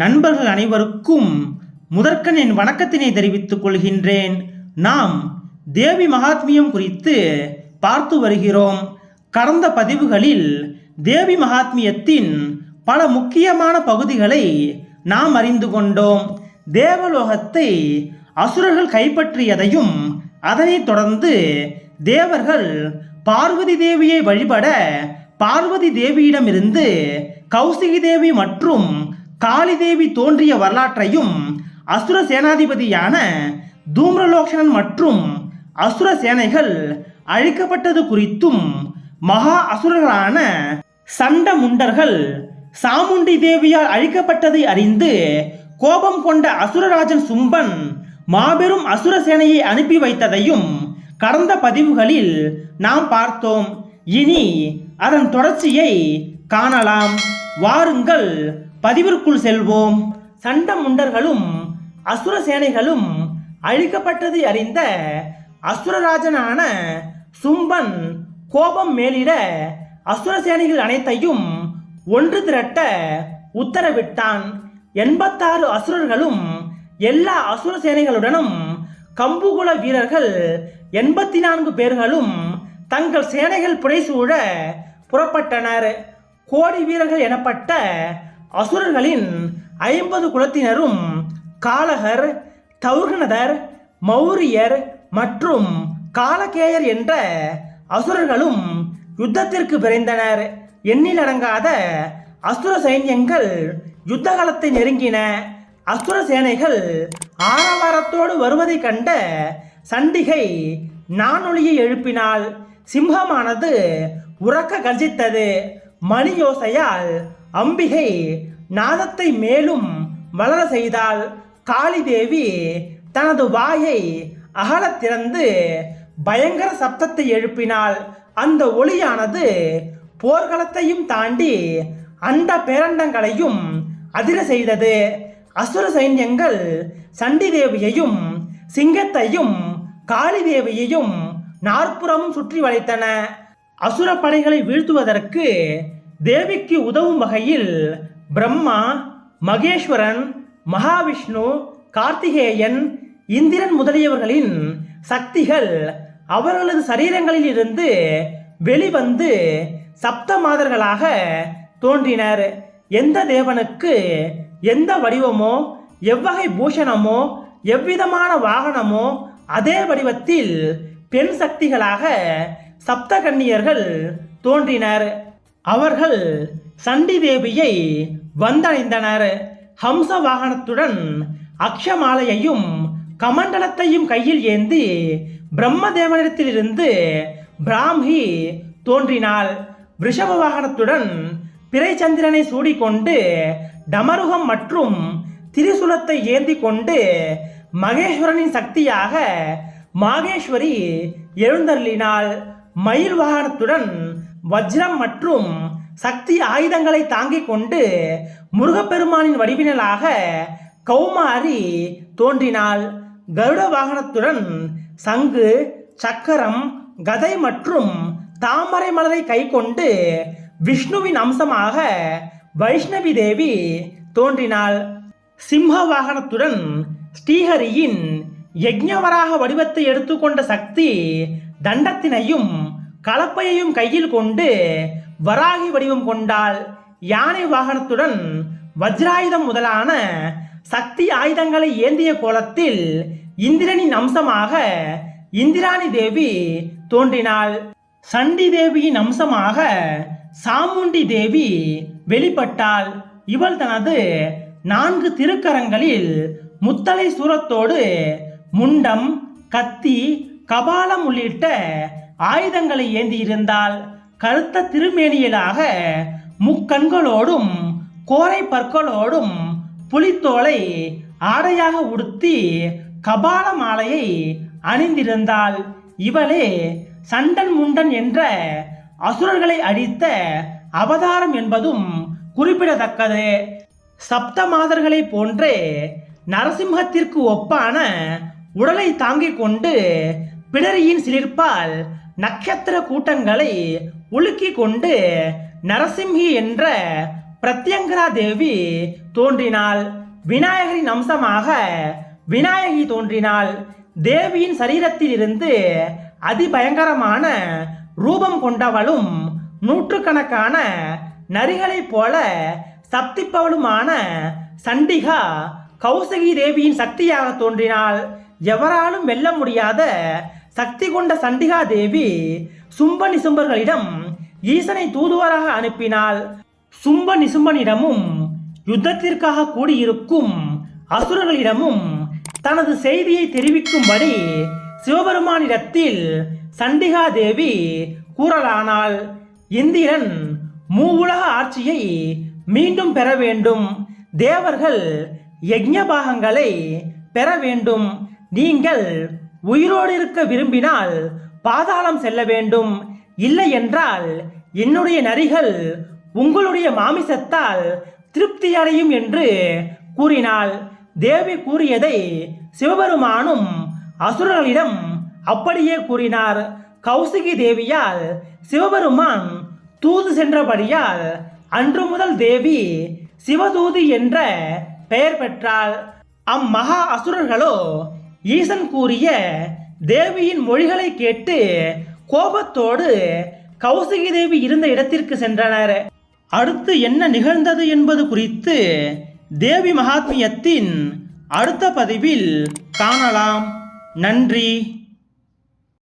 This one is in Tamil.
நண்பர்கள் அனைவருக்கும் முதற்கன் என் வணக்கத்தினை தெரிவித்துக் கொள்கின்றேன். நாம் தேவி மகாத்மியம் குறித்து பார்த்து வருகிறோம். கடந்த பதிவுகளில் தேவி மகாத்மியத்தின் பல முக்கியமான பகுதிகளை நாம் அறிந்து கொண்டோம். தேவலோகத்தை அசுரர்கள் கைப்பற்றியதையும் அதனைத் தொடர்ந்து தேவர்கள் பார்வதி தேவியை வழிபட பார்வதி தேவியிடமிருந்து கௌசிகி தேவி மற்றும் காளிதேவி தோன்றிய வரலாற்றையும் அசுர சேனாதிபதியான தூம்ரலோக்ஷணன் மற்றும் அசுர சேனைகள் அழிக்கப்பட்டது குறித்தும் மகா அசுரர்களான சண்ட முண்டர்கள் சாமுண்டி தேவியால் அழிக்கப்பட்டதை அறிந்து கோபம் கொண்ட அசுரராஜன் சும்பன் மாபெரும் அசுர சேனையை அனுப்பி வைத்ததையும் கடந்த பதிவுகளில் நாம் பார்த்தோம். இனி அதன் தொடர்ச்சியை காணலாம். வாருங்கள் பதிவிற்குள் செல்வோம். சண்ட முண்டர்களும் அசுர சேனைகளும் அழிக்கப்பட்டதை அறிந்த அசுரராஜனான சும்பன் கோபம் மேலிட அசுர சேனைகள் அனைத்தையும் ஒன்று திரட்ட உத்தரவிட்டான். எண்பத்தாறு அசுரர்களும் எல்லா அசுர சேனைகளுடனும் கம்புகுல வீரர்கள் எண்பத்தி நான்கு பேர்களும் தங்கள் சேனைகள் புடைசூழ புறப்பட்டனர். கோடி வீரர்கள் எனப்பட்ட அசுரர்களின் ஐம்பது குலத்தினரும் காலகர் தௌர்கனதர் மௌரியர் மற்றும் காலகேயர் என்ற அசுரர்களும் யுத்தத்திற்கு விரைந்தனர் எண்ணிலடங்காத அசுர சைன்யங்கள் யுத்த காலத்தை நெருங்கின. அசுர சேனைகள் ஆரவாரத்தோடு வருவதைக் கண்ட சண்டிகை நானொலியை எழுப்பினால் சிம்மமானது உறக்க கர்ஜித்தது. மணி யோசையால் அம்பிகை நாதத்தை மேலும் வளர செய்தால் காளிதேவி தனது வாயை அகலத் திறந்து பயங்கர சப்தத்தை எழுப்பினால் அந்த ஒளியானது போர்க்களத்தையும் தாண்டி அந்த பேரண்டங்களையும் அதிர செய்தது. அசுர சைன்யங்கள் சண்டி தேவியையும் சிங்கத்தையும் காளி தேவியையும் நாற்புறமும் சுற்றி வளைத்தன. அசுர படைகளை வீழ்த்துவதற்கு தேவிக்கு உதவும் வகையில் பிரம்மா மகேஸ்வரன் மகாவிஷ்ணு கார்த்திகேயன் இந்திரன் முதலியவர்களின் சக்திகள் அவர்களது சரீரங்களில் இருந்து வெளிவந்து சப்த மாதர்களாக தோன்றினர். எந்த தேவனுக்கு எந்த வடிவமோ எவ்வகை பூஷணமோ எவ்விதமான வாகனமோ அதே வடிவத்தில் பெண் சக்திகளாக சப்தகன்னியர்கள் தோன்றினர். அவர்கள் சண்டி தேவியை வந்தடைந்தனர். ஹம்ச வாகனத்துடன் அக்ஷமாலையையும் கமண்டலத்தையும் கையில் ஏந்தி பிரம்மதேவனிடத்திலிருந்து பிராம்ஹி தோன்றினாள். ரிஷப வாகனத்துடன் பிறைச்சந்திரனை சூடிக்கொண்டு டமருகம் மற்றும் திரிசூலத்தை ஏந்தி கொண்டு மகேஸ்வரனின் சக்தியாக மாகேஸ்வரி எழுந்தருளினாள். மயில் வாகனத்துடன் வஜ்ரம் மற்றும் சக்தி ஆயுதங்களை தாங்கிக் கொண்டு முருகப்பெருமானின் வடிவினலாக கௌமாரி தோன்றினாள். கருட வாகனத்துடன் சங்கு சக்கரம் கதை மற்றும் தாமரை மலரை கைக்கொண்டு விஷ்ணுவின் அம்சமாக வைஷ்ணவி தேவி தோன்றினாள். சிம்ம வாகனத்துடன் ஸ்ரீஹரியின் யஜ்ஞவராக வடிவத்தை எடுத்துக்கொண்ட சக்தி தண்டத்தினையும் கலப்பையையும் கையில் கொண்டு வராகி வடிவம் கொண்டாள் யானை வாகனத்துடன் வஜ்ராயுதம் முதலான சக்தி ஆயுதங்களை ஏந்திய கோலத்தில் இந்திரனின் அம்சமாக இந்திராணி தேவி தோன்றினாள். சண்டி தேவியின் அம்சமாக சாமுண்டி தேவி வெளிப்பட்டாள். இவள் தனது நான்கு திருக்கரங்களில் முத்தலை சூரத்தோடு முண்டம் கத்தி கபாலம் உள்ளிட்ட ஆயுதங்களை ஏந்தியிருந்தாள் கருத்த திருமேனியலாக முக்கண்களோடும் கோரை பற்களோடும் புலித்தோலை ஆடையாக உடுத்தி கபால மாலையை அணிந்திருந்தாள் இவளே சண்டன் முண்டன் என்ற அசுரர்களை அழித்த அவதாரம் என்பதும் குறிப்பிடத்தக்கது. சப்த மாதர்களை போன்றே நரசிம்ஹத்திற்கு ஒப்பான உடலை தாங்கிக் கொண்டு பிடரியின் சிலிர்ப்பால் நட்சத்திர கூட்டங்களை உலுக்கி கொண்டு நரசிம்ஹி என்ற பிரத்யங்கரா தேவி தோன்றினாள். விநாயகரின் அம்சமாக விநாயகி தோன்றினாள். தேவியின் சரீரத்தில் இருந்து அதிபயங்கரமான ரூபம் கொண்டவளும் நூற்றுக்கணக்கான நரிகளைப் போல சப்திப்பவளுமான சண்டிகா கௌசகி தேவியின் சக்தியாக தோன்றினாள். எவராலும் வெல்ல முடியாத சக்தி கொண்ட சண்டிகா தேவி சும்ப நிசும்பர்களிடம் ஈசனை தூதுவராக அனுப்பினாள். சும்ப நிசும்பனிடமும் யுத்தத்திற்காக கூடியிருக்கும் அசுரர்களிடமும் தனது செய்தியை தெரிவிக்கும்படி சிவபெருமானிடத்தில் சண்டிகா தேவி கூறலானாள். இந்திரன் மூவுலக ஆட்சியை மீண்டும் பெற வேண்டும். தேவர்கள் யஜ்ஞபாகங்களை பெற வேண்டும். நீங்கள் உயிரோடு இருக்க விரும்பினால் பாதாளம் செல்ல வேண்டும். இல்லை என்றால் என்னுடைய நரிகள் உங்களுடைய மாமிசத்தால் திருப்தி அடையும் என்று கூறினாள். தேவி கூறியதை சிவபெருமானும் அசுரர்களிடம் அப்படியே கூறினார். கௌசிகி தேவியால் சிவபெருமான் தூது சென்றபடியால் அன்று முதல் தேவி சிவதூதி என்ற பெயர் பெற்றாள். அம்மகா அசுரர்களோ ஈசன் கூறிய தேவியின் மொழிகளை கேட்டு கோபத்தோடு கௌசிகி தேவி இருந்த இடத்திற்கு சென்றனர். அடுத்து என்ன நிகழ்ந்தது என்பது குறித்து தேவி மகாத்மியத்தின் அடுத்த பதிவில் காணலாம். நன்றி.